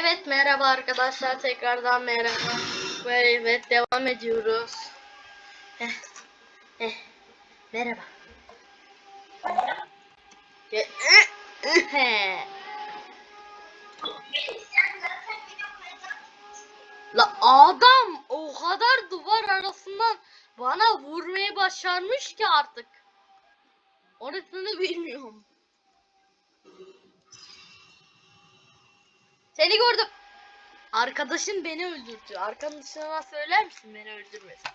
Evet merhaba arkadaşlar tekrardan merhaba. Evet devam ediyoruz. Heh. Heh. Merhaba. La adam o kadar duvar arasından bana vurmayı başarmış ki artık. Orasını bilmiyorum. Seni gördüm. Arkadaşın beni öldürdü. Arkadaşına söyler misin beni öldürmesin?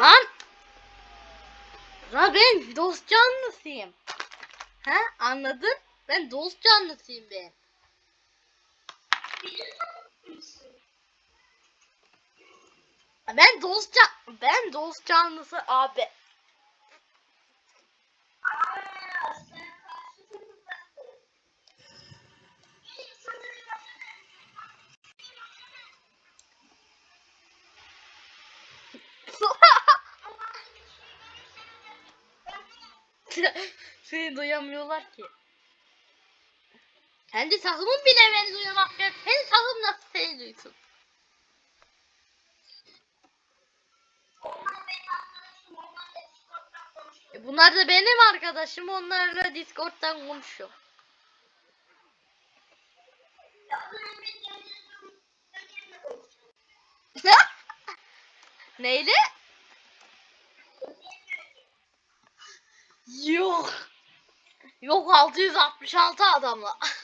Lan! Lan ben dost canlısıyım. Ha anladın? Ben dost canlısıyım ben. Ben dost can ben dost canlısı abi. Seni duyamıyorlar ki. Kendi takımın bile beni duyamaz. Senin takım nasıl seni duysun? Bunlar da benim arkadaşım. Onlarla Discord'dan konuşuyor. Neyle? Yok. Yok 666 adamla.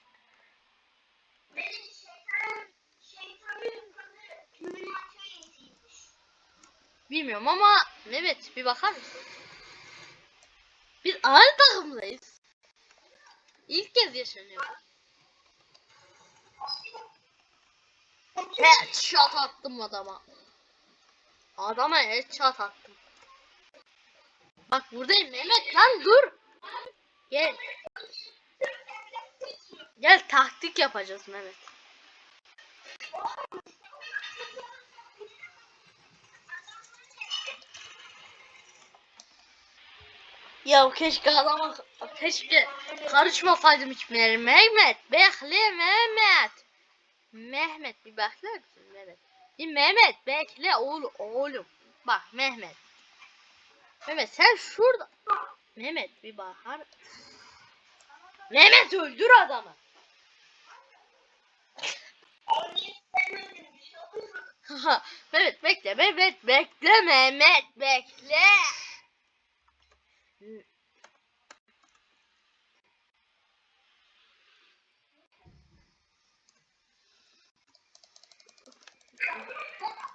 Bilmiyorum ama evet bir bakar mısın? Biz ağır takımdayız. İlk kez yaşanıyor. Headshot attım adama. Adama headshot attım. Bak buradayım Mehmet lan dur. Gel. Gel taktik yapacağız Mehmet. Ya keşke adama keşke karışmasaydım içmeleri. Mehmet bekle Mehmet. Mehmet bir bekler misin Mehmet? Bir Mehmet bekle oğlum oğlum. Bak Mehmet. Mehmet sen şurada. Mehmet bir bakar. Mehmet öldür adamı. Mehmet bekle Mehmet bekle Mehmet bekle.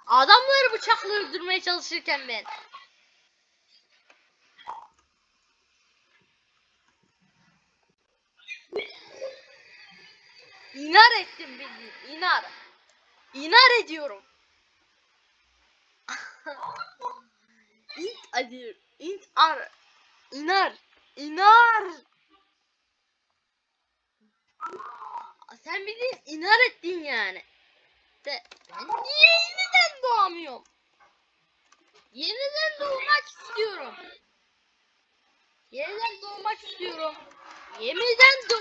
Adamları bıçakla öldürmeye çalışırken ben. İnar ettim bildiğin. İnar. İnar ediyorum. int adir. İnt ar. İnar. İnar. Sen bildiğin inar ettin yani de ben niye yeniden doğamıyorum? Yeniden doğmak istiyorum. Yeniden doğmak istiyorum. Yeniden doğ